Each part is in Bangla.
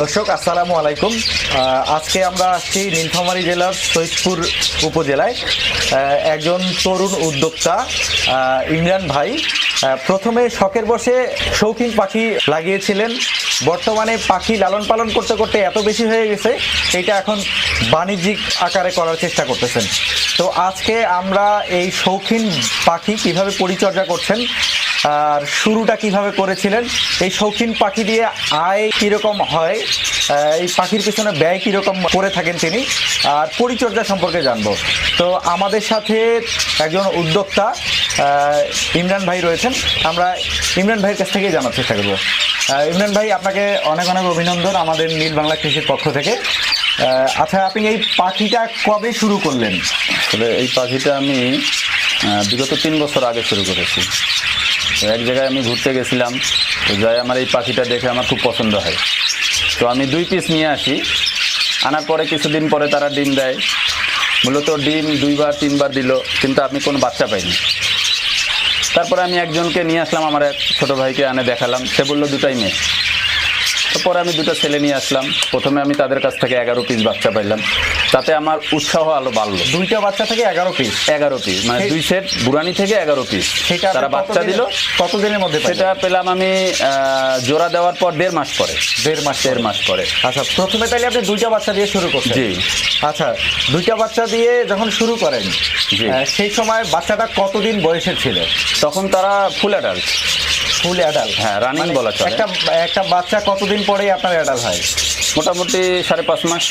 দর্শক, আসসালামু আলাইকুম। আজকে আমরা আসছি নীলফামারী জেলার সৈয়দপুর উপজেলায়। একজন তরুণ উদ্যোক্তা ইমরান ভাই। প্রথমে শখের বসে শৌখিন পাখি লাগিয়েছিলেন। বর্তমানে পাখি লালন পালন করতে করতে এত বেশি হয়ে গেছে, এটা এখন বাণিজ্যিক আকারে করার চেষ্টা করতেছেন। তো আজকে আমরা এই শৌখিন পাখি কীভাবে পরিচর্যা করছেন আর শুরুটা কীভাবে করেছিলেন? এই শৌখিন পাখি দিয়ে আয় কীরকম হয়? এই পাখির পিছনে ব্যয় কীরকম করে থাকেন তিনি? আর পরিচর্যা সম্পর্কে জানব। তো আমাদের সাথে একজন উদ্যোক্তা ইমরান ভাই রয়েছেন। আমরা ইমরান ভাইয়ের কাছ থেকেই জানার চেষ্টা করব। ইমরান ভাই, আপনাকে অনেক অনেক অভিনন্দন আমাদের নীল বাংলা কৃষির পক্ষ থেকে। আচ্ছা আপনি এই পাখিটা কবে শুরু করলেন? এই পাখিটা আমি বিগত তিন বছর আগে শুরু করেছি। এক জায়গায় আমি ঘুরতে গেছিলাম, তো যাই আমার এই পাখিটা দেখে আমার খুব পছন্দ হয়। তো আমি দুই পিস নিয়ে আসি। আনার পরে কিছুদিন পরে তারা ডিম দেয়। মূলত ডিম দুইবার, তিনবার দিল, কিন্তু আমি কোনো বাচ্চা পাইনি। তারপরে আমি একজনকে নিয়ে আসলাম, আমার এক ছোটো ভাইকে আনে দেখালাম। সে বলল, দুটাই মেয়ে। তো আমি দুটো ছেলে নিয়ে আসলাম। প্রথমে আমি তাদের কাছ থেকে এগারো পিস বাচ্চা পাইলাম। তাতে আমার উৎসাহ আলো বাড়লো। দুইটা বাচ্চা থেকে এগারো পিস এগারো পিস মানে দুই সেট বুড়ানি থেকে এগারো পিস সেটা তারা বাচ্চা দিল। কতদিনের মধ্যে সেটা পেলাম আমি জোড়া দেওয়ার পর দেড় মাস পরে। দেড় মাস দেড় মাস পরে। আচ্ছা প্রথমে তাইলে আপনি দুইটা বাচ্চা দিয়ে শুরু করছেন। জি। আচ্ছা দুইটা বাচ্চা দিয়ে যখন শুরু করেন। সেই সময় বাচ্চাটা কতদিন বয়সের ছিল? তখন তারা ফুল অ্যাডাল্ট ফুল অ্যাডাল্ট হ্যাঁ, রানিং বলা চলে। একটা একটা বাচ্চা কতদিন পরেই আপনার অ্যাডাল্ট হয় মোটামুটি সাড়ে পাঁচ মাস।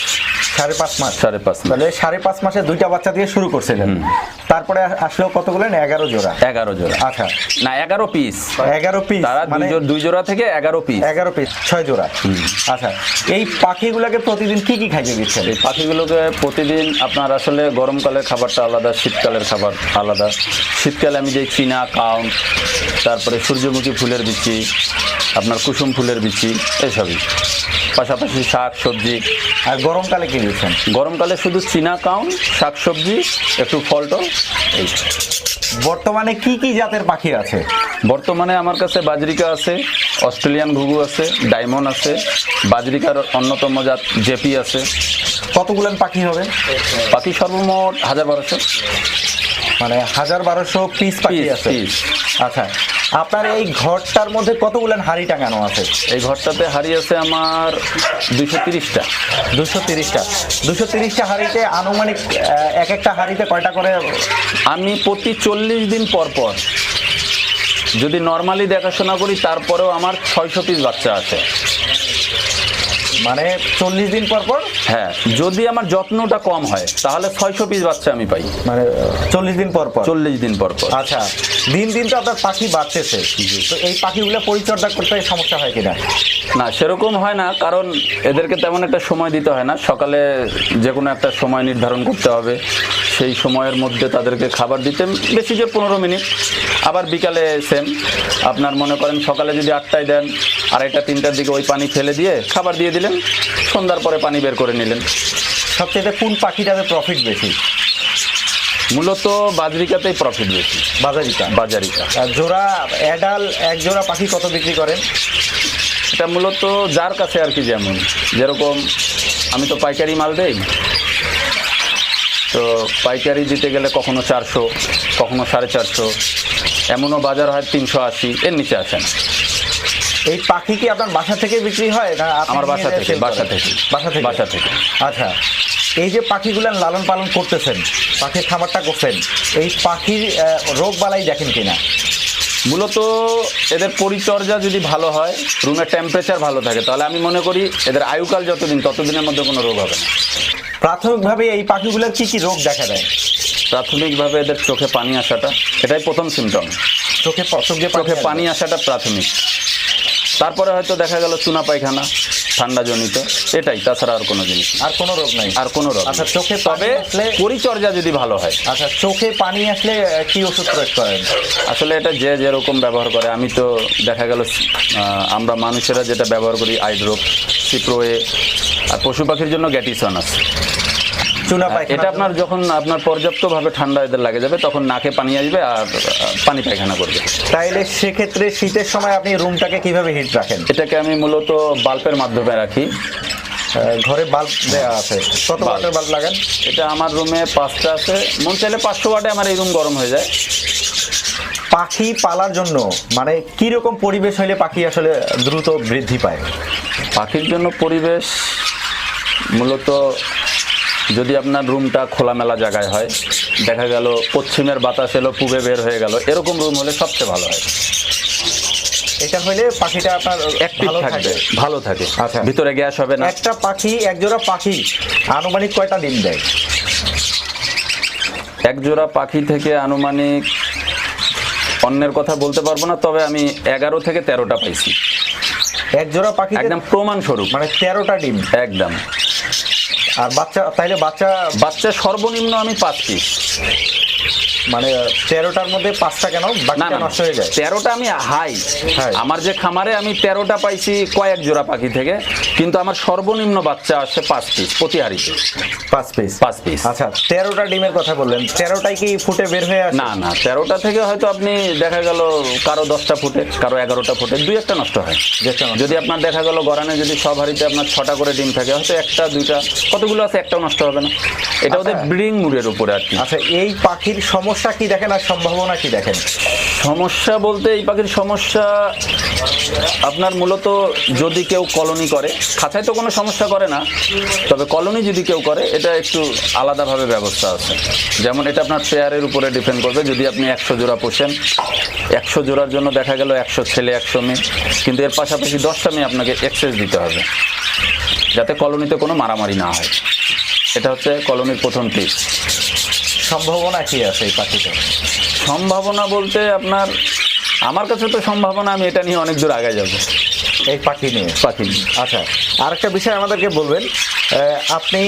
সাড়ে পাঁচ মাস। সাড়ে পাঁচ মাস। তাহলে সাড়ে পাঁচ মাসে দুইটা বাচ্চা দিয়ে শুরু করছিলেন। তারপরে আসলেও কত না এগারো জোড়া? এগারো জোড়া। আচ্ছা। না এগারো পিস এগারো পিস তারা দুই মানে জোড়া- দুই জোড়া থেকে এগারো পিস এগারো পিস ছয় জোড়া। আচ্ছা এই পাখিগুলোকে প্রতিদিন কি কি খাইতে দিচ্ছেন? এই পাখিগুলোকে প্রতিদিন আপনার আসলে গরমকালের খাবারটা আলাদা শীতকালের খাবার আলাদা। শীতকালে আমি যে চীনা কাউন তারপরে সূর্যমুখী ফুলের বিচি আপনার কুসুম ফুলের বিচি এসবই। পাশাপাশি শাক সবজি আর গরমকালে কী দিচ্ছেন? গরমকালে শুধু চীনা কাউন্ট শাক সবজি একটু ফল টল এই। বর্তমানে কি কি জাতের পাখি আছে? বর্তমানে আমার কাছে বাজরিকা আছে অস্ট্রেলিয়ান ঘুঘু আছে ডায়মন্ড আছে বাজরিকার অন্যতম জাত জেপি আছে। কতগুলো পাখি হবে? পাখি সর্বমোট হাজার বারোশো। মানে হাজার বারোশো পিস পাখি আছে। আচ্ছা আপনার এই ঘরটার মধ্যে কতগুলো হাড়ি টাঙানো আছে? এই ঘরটাতে হাড়ি আছে আমার দুইশো তিরিশটা। দুশো তিরিশটা। দুশো তিরিশটা হাড়িতে আনুমানিক এক একটা হাড়িতে কয়টা করে? আমি প্রতি চল্লিশ দিন পর পর যদি নর্মালি দেখাশোনা করি তারপরেও আমার ছয়শো পিস বাচ্চা আছে। মানে চল্লিশ দিন পর পর? হ্যাঁ যদি আমার যত্নটা কম হয় তাহলে ছয়শো পিস বাচ্চা আমি পাই। মানে চল্লিশ দিন পর পর? চল্লিশ দিন পর পর। আচ্ছা। দিন দিন তো আপনার পাখি বাড়তেছে। তো এই পাখিগুলো পরিচর্যা করতে সমস্যা হয় কিনা? না সেরকম হয় না কারণ এদেরকে তেমন একটা সময় দিতে হয় না। সকালে যে কোনো একটা সময় নির্ধারণ করতে হবে। সেই সময়ের মধ্যে তাদেরকে খাবার দিতে বেশি যে পনেরো মিনিট আবার বিকালে সেম আপনার মনে করেন সকালে যদি আটটায় দেন আড়াইটা তিনটার দিকে ওই পানি ফেলে দিয়ে খাবার দিয়ে দিলেন সন্ধ্যার পরে পানি বের করে নিলেন। সবচেয়ে কোন পাখিটাতে প্রফিট বেশি? মূলত বাজরিকাতেই প্রফিট বেশি। বাজারিকা? বাজারিকা। আর জোড়া অ্যাডাল এক জোড়া পাখি কত বিক্রি করেন? এটা মূলত যার কাছে আর কি যেমন। যেরকম আমি তো পাইকারি মাল দেই। তো পাইকারি দিতে গেলে কখনো চারশো কখনো সাড়ে চারশো। এমনও বাজার হয় তিনশো আশি এর নিচে আসে না। এই পাখি কি আপনার বাসা থেকে বিক্রি হয় না আমার বাসা থেকে বাসা থেকে। বাসা থেকে? বাসা থেকে। আচ্ছা। এই যে পাখিগুলো লালন পালন করতেছেন পাখির খাবারটা করছেন এই পাখির রোগ বালাই দেখেন কিনা? মূলত এদের পরিচর্যা যদি ভালো হয় রুমের টেম্পারেচার ভালো থাকে তাহলে আমি মনে করি এদের আয়ুকাল যতদিন ততদিনের মধ্যে কোনো রোগ হবে না। প্রাথমিকভাবে এই পাখিগুলোর কি কি রোগ দেখা দেয়? প্রাথমিকভাবে এদের চোখে পানি আসাটা এটাই প্রথম সিমটম চোখে চোখে পানি আসাটা প্রাথমিক। তারপরে হয়তো দেখা গেল চুনা পায়খানা ঠান্ডাজনিত এটাই তাছাড়া আর কোনো জিনিস আর কোনো রোগ নাই। আর কোনো রোগ আচ্ছা চোখে তবে পরিচর্যা যদি ভালো হয়। আচ্ছা চোখে পানি আসলে কি ওষুধ প্রয়োগ করেন? আসলে এটা যে যেরকম ব্যবহার করে আমি তো দেখা গেল আমরা মানুষেরা যেটা ব্যবহার করি আইড্রোপ সিপ্রোয়ে আর পশু পাখির জন্য গ্যাটিসন আছে। চুনা পায়খানা। এটা আপনার যখন আপনার পর্যাপ্তভাবে ঠান্ডা এদের লাগে যাবে তখন নাকে পানি আসবে আর পানি পায়খানা করবে। তাইলে সেক্ষেত্রে শীতের সময় আপনি রুমটাকে কীভাবে হিট রাখেন? এটাকে আমি মূলত বাল্বের মাধ্যমে রাখি। ঘরে বাল্ব দেওয়া আছে। কত। ওয়াটের বাল্ব লাগান? এটা আমার রুমে পাঁচটা আছে। মন চাইলে পাঁচশো ওয়াটে আমার এই রুম গরম হয়ে যায়। পাখি পালার জন্য মানে কি রকম পরিবেশ হইলে পাখি আসলে দ্রুত বৃদ্ধি পায়? পাখির জন্য পরিবেশ মূলত যদি আপনার রুমটা খোলামেলা জায়গায় হয় দেখা গেল পশ্চিমের বাতাস এলো পূবে বের হয়ে গেল এরকম রুম হলে সবচেয়ে ভালো হয়। এটা হলে পাখিটা আপনার অ্যাক্টিভ থাকবে ভালো থাকে। আচ্ছা। ভিতরে গ্যাস হবে না। একটা পাখি একজোড়া পাখি আনুমানিক কয়টা ডিম দেয়? এক জোড়া পাখি থেকে আনুমানিক অন্যের কথা বলতে পারব না তবে আমি এগারো থেকে তেরোটা পাইছি। এক জোড়া পাখি একদম প্রমাণ স্বরূপ মানে তেরোটা ডিম। একদম। আর বাচ্চা তাইলে বাচ্চা বাচ্চা সর্বনিম্ন আমি পাঁচ পিস মানে তেরোটার মধ্যে পাঁচটা কেন? বাকিটা নষ্ট হয়ে যায়। তেরোটা আমি হাই। আমার যে খামারে আমি তেরোটা পাইছি কয়েক জোড়া পাখি থেকে কিন্তু আমার সর্বনিম্ন বাচ্চা আসে পাঁচ পিস প্রতি হাড়িতে পাঁচ পিস? পাঁচ পিস। আচ্ছা তেরোটা ডিমের কথা বললেন। তেরোটাই কি ফুটে বের হয়ে আসে? না না তেরোটা থেকে হয়তো আপনি দেখা গেল কারও দশটা ফুটে কারও এগারোটা ফুটে দুই একটা নষ্ট হয়। যদি আপনার দেখা গেল গরানে যদি সব হাড়িতে আপনার ছটা করে ডিম থাকে হয়তো একটা দুইটা কতগুলো আছে একটাও নষ্ট হবে না। এটা ওদের আচ্ছা। ব্রিডিং মুডের উপরে আর কি। আচ্ছা এই পাখির সমস্যা কি দেখেন আর সম্ভাবনা কি দেখেন? সমস্যা বলতে এই পাখির সমস্যা আপনার মূলত যদি কেউ কলোনি করে, খাঁচায় তো কোনো সমস্যা করে না, তবে কলোনি যদি কেউ করে, এটা একটু আলাদাভাবে ব্যবস্থা আছে। যেমন এটা আপনার পেয়ারের উপরে ডিপেন্ড করবে, যদি আপনি একশো জোড়া পোষেন, একশো জোড়ার জন্য দেখা গেল একশো ছেলে, একশো মেয়ে, কিন্তু এর পাশাপাশি দশটা মেয়ে আপনাকে এক্সেস দিতে হবে, যাতে কলোনিতে কোনো মারামারি না হয়। এটা হচ্ছে কলোনির প্রথম টিপস সম্ভাবনা কি আছে এই পাখিতে সম্ভাবনা বলতে আপনার আমার কাছে তো সম্ভাবনা আমি এটা নিয়ে অনেক দূর আগে যাব। এই পাখি নিয়ে? পাখি নিয়ে। আচ্ছা আর একটা বিষয় আমাদেরকে বলবেন আপনি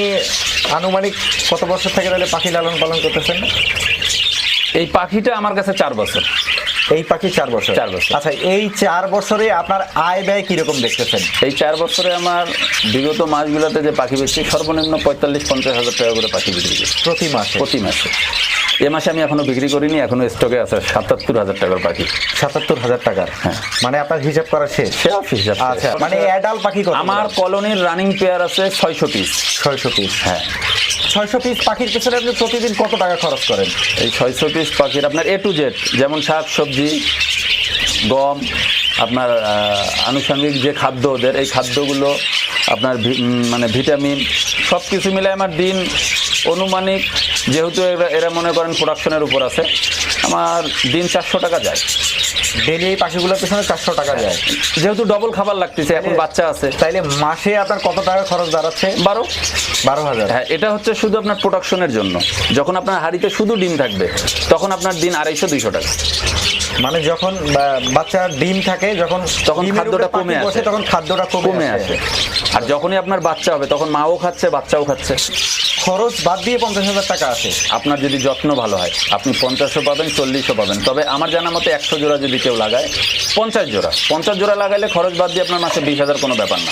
আনুমানিক কত বছর থেকে তাহলে পাখি লালন পালন করতেছেন? এই পাখিটা আমার কাছে চার বছর। এই পাখি চার বছর। চার বছর। আচ্ছা এই চার বছরে আপনার আয় ব্যয় কীরকম দেখতেছেন? এই চার বছরে আমার বিগত মাসগুলোতে যে পাখি বেচছি সর্বনিম্ন পঁয়তাল্লিশ পঞ্চাশ হাজার টাকা করে পাখি বিক্রি করছি প্রতি মাসে? প্রতি মাসে। এ মাসে আমি এখনও বিক্রি করিনি এখনও স্টকে আছে সাতাত্তর হাজার টাকার পাখি। সাতাত্তর হাজার টাকার? হ্যাঁ। মানে আপনার হিসাব করা শেষ? সে হিসাব আচ্ছা মানে অ্যাডাল পাখি কত আমার কলোনির রানিং পেয়ার আছে ছয়শো পিস ছয়শো পিস হ্যাঁ। ছয়শো পিস পাখির পেছনে আপনি প্রতিদিন কত টাকা খরচ করেন? এই ছয়শো পিস পাখির আপনার এ টু জেড যেমন শাক সবজি গম আপনার আনুষঙ্গিক যে খাদ্য ওদের এই খাদ্যগুলো আপনার মানে ভিটামিন সব কিছু মিলে আমার দিন অনুমানিক যেহেতু এরা এরা মনে করেন প্রোডাকশনের উপর আছে আমার দিন চারশো টাকা যায়। ডেলি এই পাখিগুলোর পেছনে চারশো টাকা যায়। যেহেতু ডবল খাবার লাগতেছে এখন বাচ্চা আছে। তাইলে মাসে আপনার কত টাকা খরচ দাঁড়াচ্ছে বারো। বারো হাজার। হ্যাঁ এটা হচ্ছে শুধু আপনার প্রোডাকশনের জন্য। যখন আপনার হাড়িতে শুধু ডিম থাকবে তখন আপনার দিন আড়াইশো দুইশো টাকা। মানে যখন বা- বাচ্চার ডিম থাকে যখন তখন খাদ্যটা কমে আসে। তখন খাদ্যটা কমে আসে। আর যখনই আপনার বাচ্চা হবে তখন মাও খাচ্ছে বাচ্চাও খাচ্ছে। খরচ বাদ দিয়ে পঞ্চাশ হাজার টাকা আসে আপনার যদি যত্ন ভালো হয় আপনি পঞ্চাশও পাবেন চল্লিশও পাবেন। তবে আমার জানা মতে একশো জোড়া যদি কেউ লাগায় পঞ্চাশ জোড়া। পঞ্চাশ জোড়া লাগাইলে খরচ বাদ দিয়ে আপনার মাসে বিশ হাজার কোনো ব্যাপার না।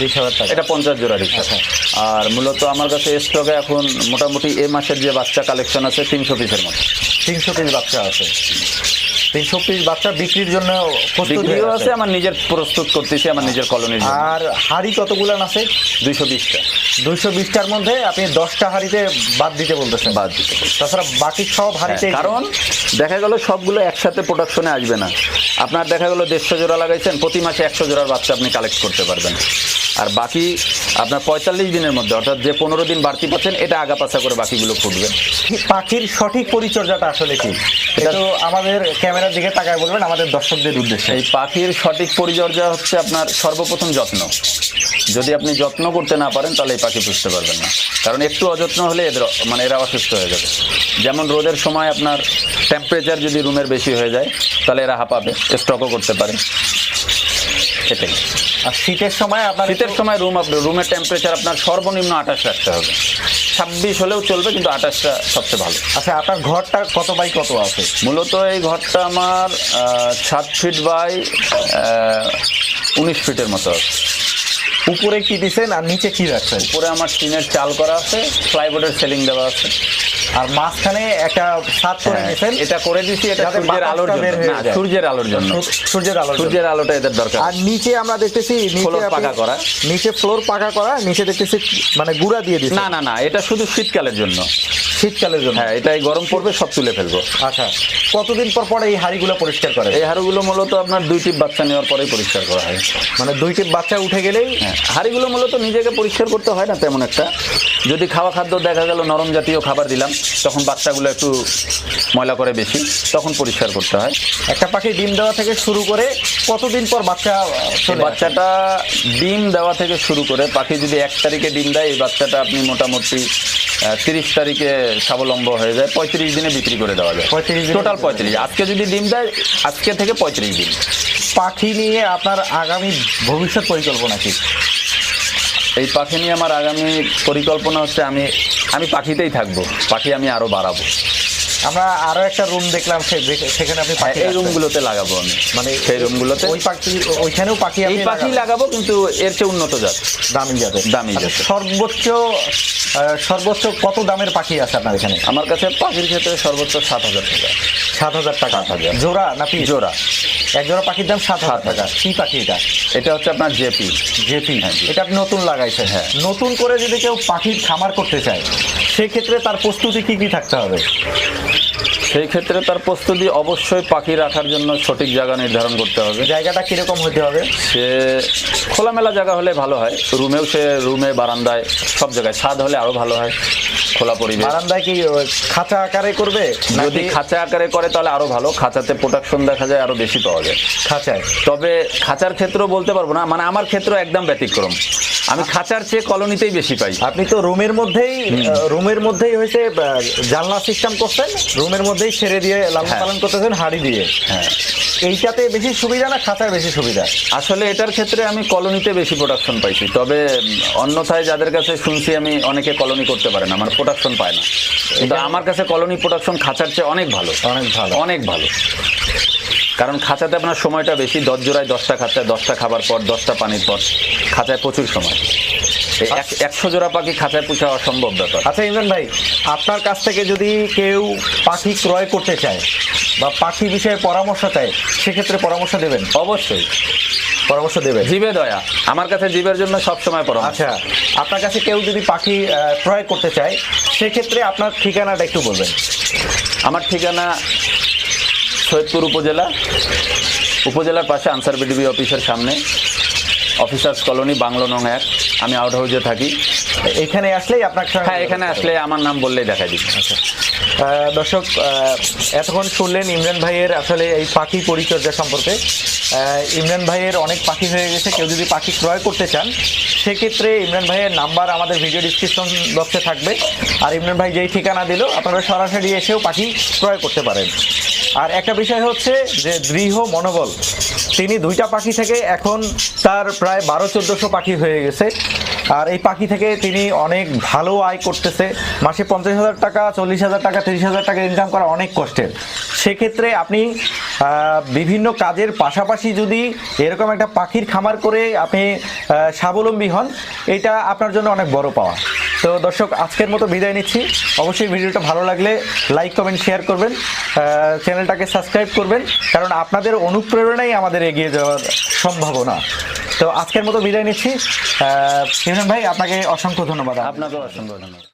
বিশ হাজার টাকা। এটা পঞ্চাশ জোড়া হিসাব আর মূলত আমার কাছে স্টকে এখন মোটামুটি এ মাসের যে বাচ্চা কালেকশন আছে তিনশো পিসের মতো। তিনশো পিস বাচ্চা আছে। তিনশো পিস বাচ্চা বিক্রির জন্য প্রস্তুত বিক্রিও হয়ে আছে আমার নিজের প্রস্তুত করতেছি আমার নিজের কলোনির আর হাড়ি কতগুলান আছে দুইশো বিশটা। দুইশো বিশটার মধ্যে আপনি দশটা হাড়িতে বাদ দিতে বলতেছেন। বাদ দিতে তাছাড়া বাকি সব হাড়িতে হ্যাঁ, কারণ দেখা গেল সবগুলো একসাথে প্রোডাকশনে আসবে না। আপনার দেখা গেলো দেড়শো জোড়া লাগাইছেন প্রতি মাসে একশো জোড়ার বাচ্চা আপনি কালেক্ট করতে পারবেন। আর বাকি আপনার পঁয়তাল্লিশ দিনের মধ্যে অর্থাৎ যে পনেরো দিন বাড়তি পাচ্ছেন এটা আগা পাশা করে বাকিগুলো ফুটবে। পাখির সঠিক পরিচর্যাটা আসলে কি? এটা তো আমাদের ক্যামেরার দিকে তাকায় বলবেন আমাদের দর্শকদের উদ্দেশ্যে। এই পাখির সঠিক পরিচর্যা হচ্ছে আপনার সর্বপ্রথম যত্ন। যদি আপনি যত্ন করতে না পারেন তাহলে এই পাখি পুষতে পারবেন না। কারণ একটু অযত্ন হলে এদের মানে এরা অসুস্থ হয়ে যাবে। যেমন রোদের সময় আপনার টেম্পারেচার যদি রুমের বেশি হয়ে যায় তাহলে এরা হাঁপাবে স্টকও করতে পারে। এটাই আর শীতের সময় আপনার শীতের সময় রুম রুমের টেম্পারেচার আপনার সর্বনিম্ন আঠাশ রাখতে হবে। ছাব্বিশ হলেও চলবে কিন্তু আঠাশটা সবচেয়ে ভালো। আচ্ছা আপনার ঘরটা কত বাই কত আছে? মূলত এই ঘরটা আমার সাত ফিট বাই উনিশ ফিটের মতো আছে। উপরে কি দিছেন আর নিচে কি রাখছেন? উপরে আমার টিনের চাল করা আছে প্লাইবোর্ডের সেলিং দেওয়া আছে। আর মাঝখানে একটা ছাদ করে হ্যাঁ, নিছেন। এটা করে দিছি এটা সূর্যের আলোর জন্য। না সূর্যের আলোর জন্য। সূর্যের আলো সূর্যের আলোটা এদের দরকার। আর নিচে আমরা দেখতেছি নিচে Floor পাকা করা। নিচে ফ্লোর পাকা করা নিচে দেখতেছি মানে গুড়া দিয়ে দিচ্ছে না না না এটা শুধু শীতকালের জন্য। শীতকালের জন্য। হ্যাঁ এটাই গরম পড়বে সব তুলে ফেলব। আচ্ছা কতদিন পর পর এই হাড়িগুলো পরিষ্কার করে? এই হাড়ুগুলো মূলত আপনার দুই টিপ বাচ্চা নেওয়ার পরেই পরিষ্কার করা হয়। মানে দুইটি বাচ্চা উঠে গেলেই হ্যাঁ হাড়িগুলো মূলত নিজেকে পরিষ্কার করতে হয় না তেমন একটা। যদি খাওয়া খাদ্য দেখা গেল নরম জাতীয় খাবার দিলাম তখন বাচ্চাগুলো একটু ময়লা করে বেশি তখন পরিষ্কার করতে হয়। একটা পাখি ডিম দেওয়া থেকে শুরু করে কতদিন পর বাচ্চা বাচ্চাটা ডিম দেওয়া থেকে শুরু করে পাখি যদি এক তারিখে ডিম দেয় এই বাচ্চাটা আপনি মোটামুটি তিরিশ তারিখে স্বাবলম্ব হয়ে যায় পঁয়ত্রিশ দিনে বিক্রি করে দেওয়া যায়। 35 দিনে টোটাল পঁয়ত্রিশ। আজকে যদি ডিম দেয় আজকে থেকে পঁয়ত্রিশ দিন। পাখি নিয়ে আপনার আগামী ভবিষ্যৎ পরিকল্পনা কি? এই পাখি নিয়ে আমার আগামী পরিকল্পনা হচ্ছে আমি আমি পাখিতেই থাকব। পাখি আমি আরও বাড়াবো। আমরা আরও একটা রুম দেখলাম সেখানে আপনি পাখি এই রুমগুলোতে লাগাবো আমি। মানে সেই রুমগুলোতে ওই পাখি ওইখানেও পাখি আপনি পাখি? লাগাবো কিন্তু এর চেয়ে উন্নত জাত। দামি যাবে দামি আচ্ছা, জাতের। সর্বোচ্চ সর্বোচ্চ কত দামের পাখি আছে আপনার এখানে? আমার কাছে পাখির ক্ষেত্রে সর্বোচ্চ সাত হাজার টাকা। সাত হাজার টাকা। হাজার। জোড়া না পি জোড়া। এক জোড়া পাখির দাম সাত হাজার টাকা। কি পাখি এটা? এটা হচ্ছে আপনার জেপি জেপি হ্যাঁ। এটা আপনি নতুন লাগাইছেন। হ্যাঁ। নতুন করে যদি কেউ পাখির খামার করতে চায় সেক্ষেত্রে তার প্রস্তুতি কী কী থাকতে হবে? সেই ক্ষেত্রে তার প্রস্তুতি অবশ্যই পাখি রাখার জন্য সঠিক জায়গা নির্ধারণ করতে হবে। জায়গাটা কীরকম হতে হবে? সে খোলামেলা জায়গা হলে ভালো হয়। রুমেও সে রুমে বারান্দায় সব জায়গায় ছাদ হলে আরও ভালো হয়। খোলা পরিবেশ। বারান্দায় কি খাঁচা আকারে করবে? যদি খাঁচা আকারে করে তাহলে আরও ভালো। খাঁচাতে প্রোডাকশন দেখা যায় আরও বেশি পাওয়া যায়। খাঁচায়? তবে খাঁচার ক্ষেত্র বলতে পারব না। মানে আমার ক্ষেত্র একদম ব্যতিক্রম। আমি খাঁচার চেয়ে কলোনিতেই বেশি পাই। আপনি তো রুমের মধ্যেই রুমের মধ্যেই হয়েছে জানলা সিস্টেম করছেন? রুমের মধ্যেই ছেড়ে দিয়ে লালন হ্যাঁ। পালন করতেছেন হাড়ি দিয়ে। হ্যাঁ। এইটাতে বেশি সুবিধা না খাঁচায় বেশি সুবিধা? আসলে এটার ক্ষেত্রে আমি কলোনিতে বেশি প্রোডাকশন পাইছি। তবে অন্যথায় যাদের কাছে শুনছি আমি অনেকে কলোনি করতে পারে না মানে প্রোডাকশন পায় না। কিন্তু আমার কাছে কলোনি প্রোডাকশন খাঁচার চেয়ে অনেক ভালো। অনেক ভালো। অনেক ভালো। কারণ খাঁচাতে আপনার সময়টা বেশি দশ জোড়ায় দশটা খাঁচায় দশটা খাবার পর দশটা পানির পর। খাঁচায় প্রচুর সময়। একশো জোড়া পাখি খাঁচায় পোষা অসম্ভব ব্যাপার। আচ্ছা ইমরান ভাই আপনার কাছ থেকে যদি কেউ পাখি ক্রয় করতে চায় বা পাখি বিষয়ে পরামর্শ চায় সেক্ষেত্রে পরামর্শ দেবেন? অবশ্যই। পরামর্শ দেবেন? জীবে দয়া। আমার কাছে জীবের জন্য সবসময় পরামর্শ। আচ্ছা আপনার কাছে কেউ যদি পাখি ক্রয় করতে চায় সেক্ষেত্রে আপনার ঠিকানাটা একটু বলবেন। আমার ঠিকানা সৈয়দপুর উপজেলা। উপজেলার পাশে আনসার বিডিবি অফিসের সামনে। অফিসার্স কলোনি বাংলো নং এক। আমি আউট হাউসে থাকি। এখানে আসলেই আপনার হ্যাঁ এখানে আসলে আমার নাম বললেই দেখা দিবে আহ, দর্শক এতক্ষণ শুনলেন ইমরান ভাইয়ের আসলে এই পাখি পরিচর্যা সম্পর্কে। ইমরান ভাইয়ের অনেক পাখি হয়ে গেছে কেউ যদি পাখি ক্রয় করতে চান সেক্ষেত্রে ইমরান ভাইয়ের নাম্বার আমাদের ভিডিও ডিসক্রিপশন বক্সে থাকবে। আর ইমরান ভাই যেই ঠিকানা দিল আপনারা সরাসরি এসেও পাখি ক্রয় করতে পারেন। আর একটা বিষয় হচ্ছে যে দৃঢ় মনোবল। তিনি দুইটা পাখি থেকে এখন তার প্রায় বারো, চোদ্দোশো পাখি হয়ে গেছে। আর এই পাখি থেকে তিনি অনেক ভালো আয় করতেছে। মাসে পঞ্চাশ হাজার টাকা, চল্লিশ হাজার টাকা, তিরিশ হাজার টাকা ইনকাম করা অনেক কষ্টের। সেক্ষেত্রে আপনি বিভিন্ন কাজের পাশাপাশি যদি এরকম একটা পাখির খামার করে আপনি স্বাবলম্বী হন, এটা আপনার জন্য অনেক বড় পাওয়া। তো দর্শক, আজকের মতো বিদায় নিচ্ছি। অবশ্যই ভিডিওটা ভালো লাগলে লাইক কমেন্ট শেয়ার করবেন। চ্যানেলটাকে সাবস্ক্রাইব করবেন, কারণ আপনাদের অনুপ্রেরণাই আমাদের এগিয়ে যাওয়ার সম্ভাবনা। তো আজকের মতো বিদায় নিচ্ছি। ইমরান ভাই, আপনাকে অসংখ্য ধন্যবাদ। আপনাকেও অসংখ্য ধন্যবাদ।